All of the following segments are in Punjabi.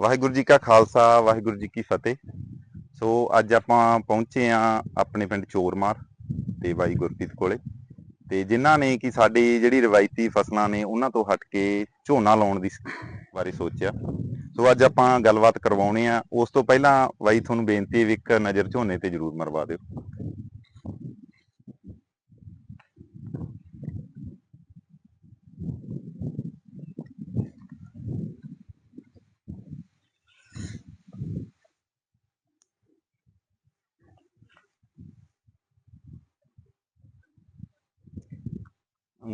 ਵਾਹਿਗੁਰੂ ਜੀ ਕਾ ਖਾਲਸਾ, ਵਾਹਿਗੁਰੂ ਜੀ ਕੀ ਫਤਿਹ। ਸੋ ਅੱਜ ਆਪਾਂ ਪਹੁੰਚੇ ਆ ਆਪਣੇ ਪਿੰਡ ਚੋਰਮਾਰ ਤੇ ਬਾਈ ਗੁਰਪ੍ਰੀਤ ਕੋਲੇ। ਤੇ ਜਿਨ੍ਹਾਂ ਨੇ ਕਿ ਸਾਡੀ ਜਿਹੜੀ ਰਵਾਇਤੀ ਫਸਲਾਂ ਨੇ, ਉਹਨਾਂ ਤੋਂ ਹਟ ਕੇ ਝੋਨਾ ਲਾਉਣ ਦੀ ਬਾਰੇ ਸੋਚਿਆ। ਸੋ ਅੱਜ ਆਪਾਂ ਗੱਲਬਾਤ ਕਰਵਾਉਣੇ ਆ। ਉਸ ਤੋਂ ਪਹਿਲਾਂ ਬਾਈ, ਤੁਹਾਨੂੰ ਬੇਨਤੀ ਹੈ ਵੀ ਇੱਕ ਨਜ਼ਰ ਝੋਨੇ ਤੇ ਜ਼ਰੂਰ ਮਰਵਾ ਦਿਓ।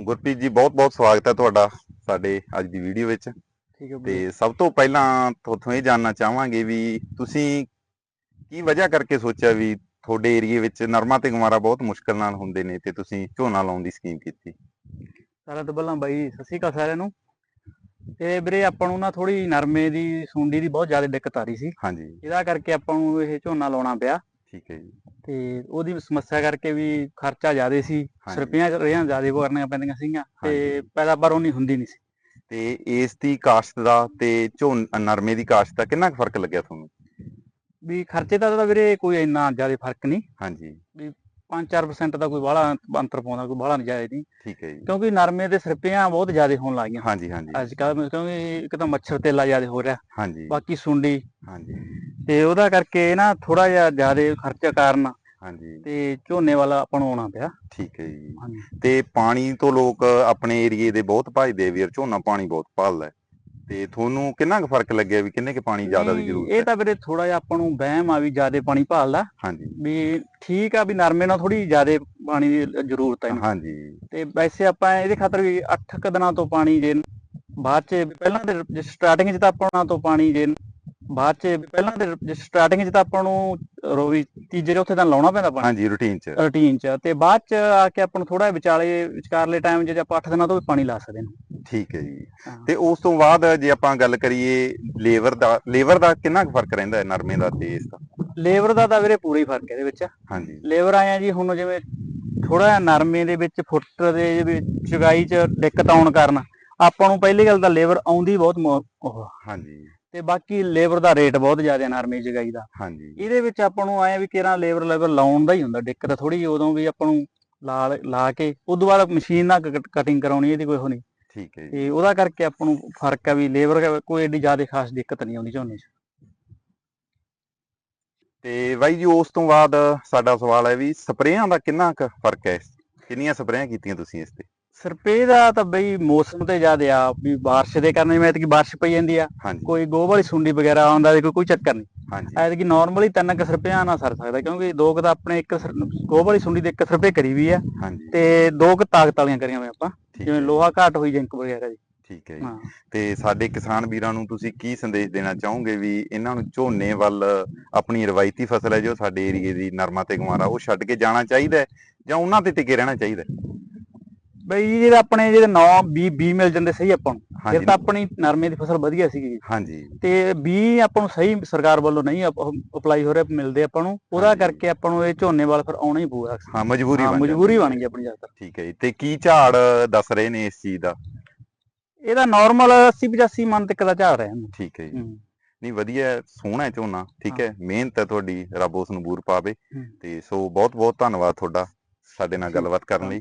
ਗੁਰਪ੍ਰੀਤ ਜੀ ਬਹੁਤ ਬਹੁਤ ਸਵਾਗਤ ਹੈ ਤੁਹਾਡਾ ਸਾਡੇ ਅੱਜ ਦੀ ਵੀਡੀਓ ਵਿੱਚ। ਠੀਕ ਹੈ ਤੇ ਸਭ ਤੋਂ ਪਹਿਲਾਂ ਤੁਹਾਥੋਂ ਇਹ ਜਾਨਣਾ ਚਾਹਾਂਗੇ ਵੀ ਤੁਸੀਂ ਕੀ ਵਜ੍ਹਾ ਕਰਕੇ ਸੋਚਿਆ ਵੀ ਤੁਹਾਡੇ ਏਰੀਏ ਵਿੱਚ ਨਰਮਾ ਤੇ ਗਮਾਰਾ ਬਹੁਤ ਮੁਸ਼ਕਲ ਨਾਲ ਹੁੰਦੇ ਨੇ ਤੇ ਤੁਸੀਂ ਝੋਨਾ ਲਾਉਣ ਦੀ ਸਕੀਮ ਕੀਤੀ? ਸਾਰਿਆਂ ਤੋਂ ਪਹਿਲਾਂ ਬਾਈ ਸਤਿ ਸ਼੍ਰੀ ਅਕਾਲ ਸਾਰਿਆਂ ਨੂੰ। ਤੇ ਵੀਰੇ ਆਪਾਂ ਨੂੰ ਨਾ ਥੋੜੀ ਨਰਮੇ ਦੀ ਸੁੰਡੀ ਦੀ ਬਹੁਤ ਜ਼ਿਆਦਾ ਦਿੱਕਤ ਆ ਰਹੀ ਸੀ। ਹਾਂਜੀ। ਇਹਦਾ ਕਰਕੇ ਆਪਾਂ ਨੂੰ ਇਹ ਝੋਨਾ ਲਾਉਣਾ ਪਿਆ। ਠੀਕ ਹੈ ਜੀ। ਤੇ ਉਹਦੀ ਸਮੱਸਿਆ ਕਰਕੇ ਵੀ ਖਰਚਾ ਜ਼ਿਆਦਾ ਸੀ ਹਾਂਜੀ। ਸਰਪੀਆਂ ਰੇਹਾਂ ਜ਼ਿਆਦਾ ਕਰਨੀਆਂ ਪੈਂਦੀਆਂ ਸੀਗੀਆਂ ਤੇ ਹਾਂਜੀ। ਪੈਦਾਵਾਰ ਉਨੀ ਹੁੰਦੀ ਨਹੀਂ ਸੀ। ਤੇ ਇਸ ਦੀ ਕਾਸ਼ਤ ਦਾ ਤੇ ਝੋਨ ਨਰਮੇ ਦੀ ਕਾਸ਼ਤ ਦਾ ਕਿੰਨਾ ਕੁ ਫ਼ਰਕ ਲੱਗਿਆ ਤੁਹਾਨੂੰ? ਵੀ ਖਰਚੇ ਦਾ ਤਾਂ ਵੀਰੇ ਕੋਈ ਇੰਨਾ ਜ਼ਿਆਦਾ ਫ਼ਰਕ ਨਹੀਂ। ਹਾਂਜੀ। 5-4% ਦਾ ਕੋਈ ਬਾਹਲਾ ਅੰਤਰ ਪਾਉਂਦਾ ਕੋਈ ਬਾਹਲਾ ਨਹੀਂ ਜ਼ਿਆਦਾ ਨਹੀਂ। ਠੀਕ ਹੈ ਜੀ। ਕਿਉਂਕਿ ਨਰਮੇ ਦੇ ਸਰਪੀਆਂ ਬਹੁਤ ਜ਼ਿਆਦਾ ਹੋਣ ਲੱਗ ਗਈਆਂ। ਹਾਂਜੀ ਹਾਂਜੀ। ਅੱਜ ਕੱਲ੍ਹ ਕਿਉਂਕਿ ਇੱਕ ਤਾਂ ਮੱਛਰ ਤੇਲਾ ਜ਼ਿਆਦਾ ਹੋ ਰਿਹਾ। ਹਾਂਜੀ। ਬਾਕੀ ਸੁੰਡੀ। ਹਾਂਜੀ। ਤੇ ਉਹਦਾ ਕਰਕੇ ਨਾ ਥੋੜਾ ਜਿਹਾ ਜ਼ਿਆਦਾ ਖਰਚਾ ਕਾਰਨ ਹਾਂਜੀ। ਤੇ ਝੋਨੇ ਵਾਲਾ ਆਪਾਂ ਨੂੰ ਆਉਣਾ ਪਿਆ। ਠੀਕ ਹੈ ਜੀ। ਹਾਂਜੀ। ਤੇ ਪਾਣੀ ਤੋਂ ਲੋਕ ਆਪਣੇ ਏਰੀਏ ਦੇ ਬਹੁਤ ਭਜਦੇ ਵੀ ਯਾਰ ਝੋਨਾ ਪਾਣੀ ਬਹੁਤ ਭਾਲਦਾ। ਤੇ ਤੁਹਾਨੂੰ ਕਿੰਨਾ ਕੁ ਫ਼ਰਕ ਲੱਗਿਆ ਵੀ ਕਿੰਨੇ ਕੁ ਪਾਣੀ ਜ਼ਿਆਦਾ ਦੀ ਜ਼ਰੂਰਤ ਇਹ ਹੈ? ਤਾਂ ਵੀਰੇ ਥੋੜਾ ਜਿਹਾ ਆਪਾਂ ਨੂੰ ਵਹਿਮ ਆ ਵੀ ਜ਼ਿਆਦਾ ਪਾਣੀ ਭਾਲਦਾ ਹਾਂਜੀ। ਵੀ ਠੀਕ ਆ ਵੀ ਨਰਮੇ ਨਾਲ ਥੋੜੀ ਜ਼ਿਆਦਾ ਪਾਣੀ ਦੀ ਜ਼ਰੂਰਤ ਹੈ। ਹਾਂਜੀ। ਤੇ ਵੈਸੇ ਆਪਾਂ ਇਹਦੇ ਖਾਤਰ ਵੀ 8 ਕ ਦਿਨਾਂ ਤੋਂ ਪਾਣੀ ਜੇ ਬਾਅਦ ਚ ਪਹਿਲਾਂ ਦੇ ਸਟਾਰਟਿੰਗ ਚ ਤਾਂ ਆਪਾਂ ਤੋਂ ਪਾਣੀ ਜੇ ਬਾਅਦ ਚ ਪਹਿਲਾਂ ਦੇ ਸਟਾਰਟਿੰਗ ਚ ਤਾਂ ਆਪਾਂ ਨੂੰ ਰੋਵੀ ਤੀਜੇ ਚੌਥੇ ਦਿਨ ਲਾਉਣਾ ਪੈਂਦਾ ਪਾਣੀ ਹਾਂਜੀ ਰੂਟੀਨ ਚ। ਰੂਟੀਨ ਚ। ਤੇ ਬਾਅਦ ਚ ਆ ਕੇ ਆਪਾਂ ਨੂੰ ਥੋੜਾ ਵਿਚਾਲੇ ਵਿਚਕਾਰਲੇ ਟਾਈਮ ਜੇ ਆਪਾਂ 8 ਦਿਨਾਂ ਤੋਂ ਵੀ ਪਾਣੀ ਲਾ ਸਕਦੇ ਹਾਂ। ਠੀਕ ਹੈ ਜੀ। ਤੇ ਉਸ ਤੋਂ ਬਾਅਦ ਜੇ ਆਪਾਂ ਗੱਲ ਕਰੀਏ ਲੇਬਰ ਦਾ ਲੇਬਰ ਦਾ ਕਿੰਨਾ ਫ਼ਰਕ ਰਹਿੰਦਾ ਹੈ ਨਰਮੇ ਦਾ ਤੇ ਇਸ ਦਾ? ਲੇਬਰ ਦਾ ਤਾਂ ਵੀਰੇ ਪੂਰਾ ਹੀ ਫ਼ਰਕ ਹੈ ਇਹਦੇ ਵਿੱਚ। ਹਾਂਜੀ। ਲੇਬਰ ਆਇਆ ਜੀ ਹੁਣ ਜਿਵੇਂ ਥੋੜਾ ਜਿਹਾ ਨਰਮੇ ਦੇ ਵਿੱਚ ਫੁੱਟ ਦੇ ਵਿੱਚ ਚੁਗਾਈ ਚ ਦਿੱਕਤ ਆਉਣ ਕਾਰਨ ਆਪਾਂ ਨੂੰ ਪਹਿਲੀ ਗੱਲ ਤਾਂ ਲੇਬਰ ਆਉਂਦੀ ਬਹੁਤ। ਹਾਂਜੀ। ਤੇ ਬਾਕੀ ਲੇਬਰ ਦਾ ਰੇਟ ਬਹੁਤ ਜ਼ਿਆਦਾ ਨਰਮੇ ਦੀ ਚੁਗਾਈ ਦਾ। ਹਾਂਜੀ ਇਹਦੇ ਵਿੱਚ ਆਪਾਂ ਨੂੰ ਆਏ ਵੀ ਕਿਹੜਾ ਲੇਬਰ ਲੇਬਰ ਲਾਉਣ ਦਾ ਹੀ ਹੁੰਦਾ ਦਿੱਕਤ ਥੋੜੀ ਜਿਹੀ ਉਦੋਂ ਵੀ ਆਪਾਂ ਨੂੰ ਲਾ ਲਾ ਕੇ ਉਦੋਂ ਬਾਅਦ ਮਸ਼ੀਨ ਨਾਲ ਕਟਿੰਗ ਕਰਾਉਣੀ ਇਹਦੀ ਕੋਈ ਉਹ ਨਹੀਂ। ਠੀਕ ਹੈ ਜੀ। ਤੇ ਉਹਦਾ ਕਰਕੇ ਆਪਾਂ ਨੂੰ ਫ਼ਰਕ ਆ ਵੀ ਲੇਬਰ ਕੋਈ ਏਡੀ ਜ਼ਿਆਦਾ ਖਾਸ ਦਿੱਕਤ ਨਹੀਂ ਆਉਂਦੀ ਝੋਨੇ 'ਚ। ਤੇ ਬਾਈ ਜੀ ਉਸ ਤੋਂ ਬਾਅਦ ਸਾਡਾ ਸਵਾਲ ਹੈ ਵੀ ਸਪਰੇਆਂ ਦਾ ਕਿੰਨਾ ਕੁ ਫ਼ਰਕ ਹੈ? ਕਿੰਨੀਆਂ ਸਪਰੇਆਂ ਕੀਤੀਆਂ ਤੁਸੀਂ ਇਸ ਤੇ? ਸਰਪੇ ਦਾ ਤਾਂ ਬਈ ਮੌਸਮ ਤੇ ਜ਼ਿਆਦਾ ਆ ਵੀ ਬਾਰਿਸ਼ ਦੇ ਕਾਰਨ ਜਿਵੇਂ ਐਤਕੀ ਬਾਰਿਸ਼ ਪਈ ਜਾਂਦੀ ਆ ਹਾਂਜੀ। ਕੋਈ ਗੋਹ ਵਾਲੀ ਸੁੰਡੀ ਵਗੈਰਾ ਆਉਂਦਾ ਤੇ ਕੋਈ ਕੋਈ ਚੱਕਰ ਨਹੀਂ। ਹਾਂਜੀ। ਐਤਕੀ ਨਾਰਮਲੀ ਤਿੰਨ ਕੁ ਸਰਪਿਆਂ ਨਾਲ ਸਰ ਸਕਦਾ ਕਿਉਂਕਿ ਦੋ ਕੁ ਤਾਂ ਆਪਣੇ ਇੱਕ ਸਰ- ਗੋਹ ਵਾਲੀ ਸੁੰਡੀ ਦੇ ਇੱਕ ਸਰਪੇ ਕਰੀ ਵੀ ਆ। ਹਾਂਜੀ। ਤੇ ਦੋ ਕੁ ਤਾਕਤ ਵਾਲੀਆਂ ਕਰੀਆਂ ਹੋਈਆਂ ਆਪਾਂ ਠੀਕ ਜਿਵੇਂ ਹੈ ਲੋਹਾ ਘਾਟ ਹੋਈ ਜਿੰਕ ਵਗੈਰਾ ਜੀ। ਠੀਕ ਹੈ ਜੀ। ਹਾਂ। ਤੇ ਸਾਡੇ ਕਿਸਾਨ ਵੀਰਾਂ ਨੂੰ ਤੁਸੀਂ ਕੀ ਸੰਦੇਸ਼ ਦੇਣਾ ਚਾਹੋਗੇ ਵੀ ਇਹਨਾਂ ਨੂੰ ਝੋਨੇ ਵੱਲ ਆਪਣੀ ਰਵਾਇਤੀ ਫਸਲ ਹੈ ਜੋ ਸਾਡੇ ਏਰੀਏ ਦੀ ਨਰਮਾ ਤੇ ਗਮਾਰਾ ਉਹ ਛੱਡ ਕੇ ਜਾਣਾ ਚਾਹੀਦਾ ਹੈ ਜਾਂ ਉਹਨਾਂ ਤੇ ਟਿਕੇ ਰਹਿਣਾ ਚਾਹੀਦਾ ਹੈ? ਬਈ ਜਿਹੜਾ ਆਪਣੇ ਜਿਹੜੇ ਨੌ ਬੀ ਬੀ ਮਿਲ ਜਾਂਦੇ ਸਹੀ ਆਪਾਂ ਨੂੰ। ਫਿਰ ਤਾਂ ਆਪਣੀ ਨਰਮੇ ਦੀ ਫਸਲ ਵਧੀਆ ਸੀਗੀ ਹਾਂਜੀ। ਤੇ ਬੀ ਆਪਾਂ ਨੂੰ ਸਹੀ ਸਰਕਾਰ ਵੱਲੋਂ ਨਹੀਂ ਅਪਲਾਈ ਹੋ ਰਿਹਾ ਮਿਲਦੇ ਆਪਾਂ ਨੂੰ। ਉਹਦਾ। ਕਰਕੇ ਆਪਾਂ ਨੂੰ ਇਹ ਝੋਨੇ ਵੱਲ ਫਿਰ ਆਉਣਾ ਹੀ ਪਊਗਾ। ਹਾਂ ਮਜਬੂਰੀ ਹਾਂ ਬਣ ਮਜਬੂਰੀ ਹੈ। ਬਣ ਗਈ ਆਪਣੀ ਜ਼ਿਆਦਾਤਰ। ਠੀਕ ਹੈ ਜੀ। ਤੇ ਕੀ ਝਾੜ ਦੱਸ ਰਹੇ ਨੇ ਇਸ ਚੀਜ਼ ਦਾ? ਇਹਦਾ ਨਾਰਮਲ 80 85 ਮਨ ਤੱਕ ਦਾ ਝਾੜ ਰਿਹਾ ਠੀਕ ਹੈ ਜੀ। ਹੂੰ। ਨਹੀਂ ਵਧੀਆ ਹੈ, ਸੋਹਣਾ ਹੈ ਝੋਨਾ ਠੀਕ ਹੈ। ਮਿਹਨਤ ਹੈ ਤੁਹਾਡੀ ਰੱਬ ਉਸ ਨੂੰ ਬੂਰ ਪਾਵੇ। ਹੂੰ। ਤੇ ਸੋ ਬਹੁਤ ਬਹੁਤ ਧੰਨਵਾਦ ਤੁਹਾਡਾ ਸਾਡੇ ਨਾਲ। ਗੱਲਬਾਤ ਕਰਨ ਲਈ।